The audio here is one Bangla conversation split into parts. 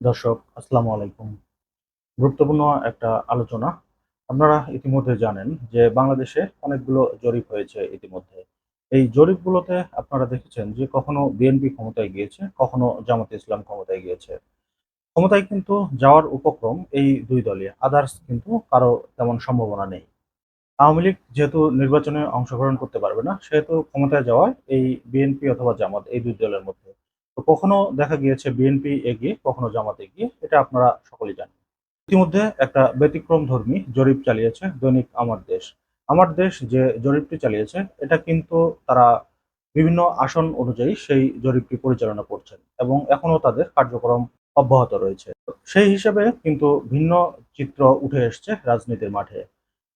দর্শক, আসসালামু আলাইকুম। গুরুত্বপূর্ণ একটা আলোচনা। আপনারা ইতিমধ্যে জানেন যে বাংলাদেশে অনেকগুলো জরিপ হয়েছে ইতিমধ্যে। এই জরিপগুলোতে আপনারা দেখেছেন যে কখনো বিএনপি ক্ষমতায় গিয়েছে, কখনো জামাতে ইসলাম ক্ষমতায় গিয়েছে। ক্ষমতায় কিন্তু যাওয়ার উপক্রম এই দুই দলই আদার্স কিন্তু কারও তেমন সম্ভাবনা নেই। আওয়ামী লীগ যেহেতু নির্বাচনে অংশগ্রহণ করতে পারবে না, সেহেতু ক্ষমতায় যাওয়ায় এই বিএনপি অথবা জামাত এই দুই দলের মধ্যে কখনো দেখা গিয়েছে বিএনপি এগিয়ে, কখনো জামাত এগিয়ে, এটা আপনারা সকলেই জানেন। ইতিমধ্যে একটা ব্যতিক্রম ধর্মী জরিপ চালিয়েছে দৈনিক আমার দেশ। আমার দেশ যে জরিপটি চালিয়েছে, এটা কিন্তু তারা বিভিন্ন আসন অনুযায়ী সেই জরিপটি পরিচালনা করছেন এবং এখনও তাদের কার্যক্রম অব্যাহত রয়েছে। সেই হিসেবে কিন্তু ভিন্ন চিত্র উঠে এসছে রাজনীতির মাঠে।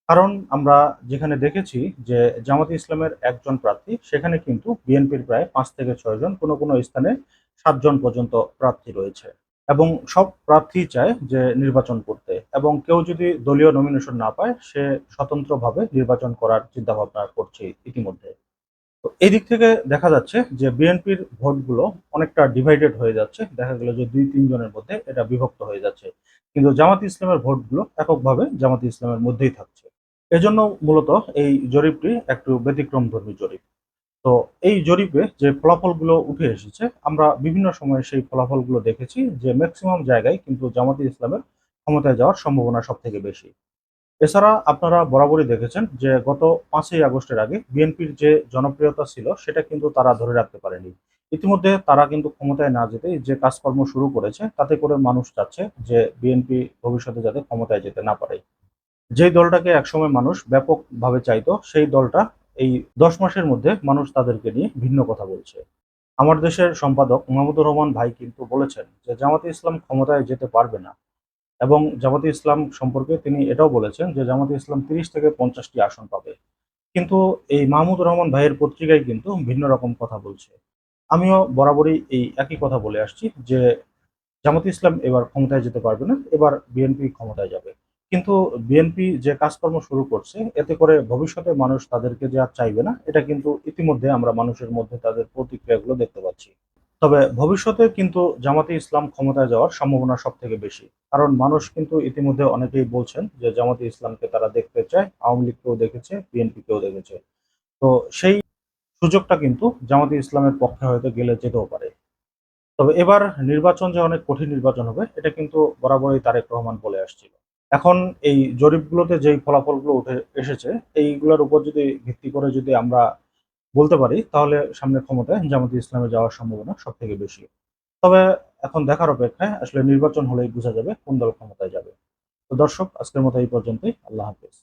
কারণ আমরা যেখানে দেখেছি যে জামাতে ইসলামের একজন প্রার্থী, সেখানে কিন্তু বিএনপির প্রায় পাঁচ থেকে ছয় জন কোনো কোনো স্থানে সাতজন পর্যন্ত প্রার্থী রয়েছে। এবং সব প্রার্থী চায় যে নির্বাচন করতে। এবং কেউ যদি দলীয় নমিনেশন না পায়, সে স্বতন্ত্রভাবে নির্বাচন করার চিন্তা ভাবনা করছে ইতিমধ্যে। তো এই দিক থেকে দেখা যাচ্ছে যে বিএনপির ভোটগুলো অনেকটা ডিভাইডেড হয়ে যাচ্ছে। দেখা গেল যে দুই তিনজনের মধ্যে এটা বিভক্ত হয়ে যাচ্ছে। কিন্তু জামাত ইসলামের ভোটগুলো এককভাবে জামাত ইসলামের মধ্যেই থাকছে। এজন্য মূলত এই জরিপটি একটু ব্যতিক্রম ধর্মী জরিপ। তো এই জরিপে যে ফলাফলগুলো উঠে এসেছে, আমরা বিভিন্ন সময়ে সেই ফলাফলগুলো দেখেছি যে ম্যাক্সিমাম জায়গায় কিন্তু জামাতে ইসলামের ক্ষমতায় যাওয়ার সম্ভাবনা সব থেকে বেশি। এছাড়া আপনারা বরাবরই দেখেছেন যে গত পাঁচই আগস্টের আগে বিএনপির যে জনপ্রিয়তা ছিল, সেটা কিন্তু তারা ধরে রাখতে পারেনি। ইতিমধ্যে তারা কিন্তু ক্ষমতায় না যেতে যে কাজকর্ম শুরু করেছে, তাতে করে মানুষ চাচ্ছে যে বিএনপি ভবিষ্যতে যাতে ক্ষমতায় যেতে না পারে। যেই দলটাকে একসময় মানুষ ব্যাপকভাবে চাইতো, সেই দলটা এই দশ মাসের মধ্যে মানুষ তাদেরকে নিয়ে ভিন্ন কথা বলছে। আমার দেশের সম্পাদক মাহমুদুর রহমান ভাই কিন্তু বলেছেন যে জামাতে ইসলাম ক্ষমতায় যেতে পারবে না এবং জামাতে ইসলাম সম্পর্কে তিনি এটাও বলেছেন যে জামাতে ইসলাম তিরিশ থেকে পঞ্চাশটি আসন পাবে। কিন্তু এই মাহমুদুর রহমান ভাইয়ের পত্রিকায় কিন্তু ভিন্ন রকম কথা বলছে। আমিও বরাবরই এই একই কথা বলে আসছি যে জামাতে ইসলাম এবার ক্ষমতায় যেতে পারবে না, এবার বিএনপি ক্ষমতায় যাবে। কিন্তু বিএনপি যে কাজকর্ম শুরু করছে, এতে করে ভবিষ্যতে মানুষ তাদেরকে যে আর চাইবে না, এটা কিন্তু ইতিমধ্যে আমরা মানুষের মধ্যে তাদের প্রতিক্রিয়াগুলো দেখতে পাচ্ছি। তবে ভবিষ্যতে কিন্তু জামাতে ইসলাম ক্ষমতায় যাওয়ার সম্ভাবনা সব থেকে বেশি। কারণ মানুষ কিন্তু ইতিমধ্যে অনেকেই বলছেন যে জামাতে ইসলামকে তারা দেখতে চায়, আওয়ামী লীগকেও দেখেছে বিএনপিকেও দেখেছে। তো সেই সুযোগটা কিন্তু জামাতে ইসলামের পক্ষে হয়তো গেলে যেতেও পারে। তবে এবার নির্বাচন যে অনেক কঠিন নির্বাচন হবে, এটা কিন্তু বরাবরই তারেক রহমান বলে আসছিল। এখন এই জরিপগুলোতে যেই ফলাফলগুলো উঠে এসেছে, এইগুলোর উপর যদি ভিত্তি করে যদি আমরা বলতে পারি, তাহলে সামনে ক্ষমতায় জামাতি ইসলামে যাওয়ার সম্ভাবনা সব থেকে বেশি। তবে এখন দেখার অপেক্ষায় আসলে নির্বাচন হলেই বোঝা যাবে কোন দল ক্ষমতায় যাবে। তো দর্শক, আজকের মতো এই পর্যন্তই। আল্লাহ হাফেজ।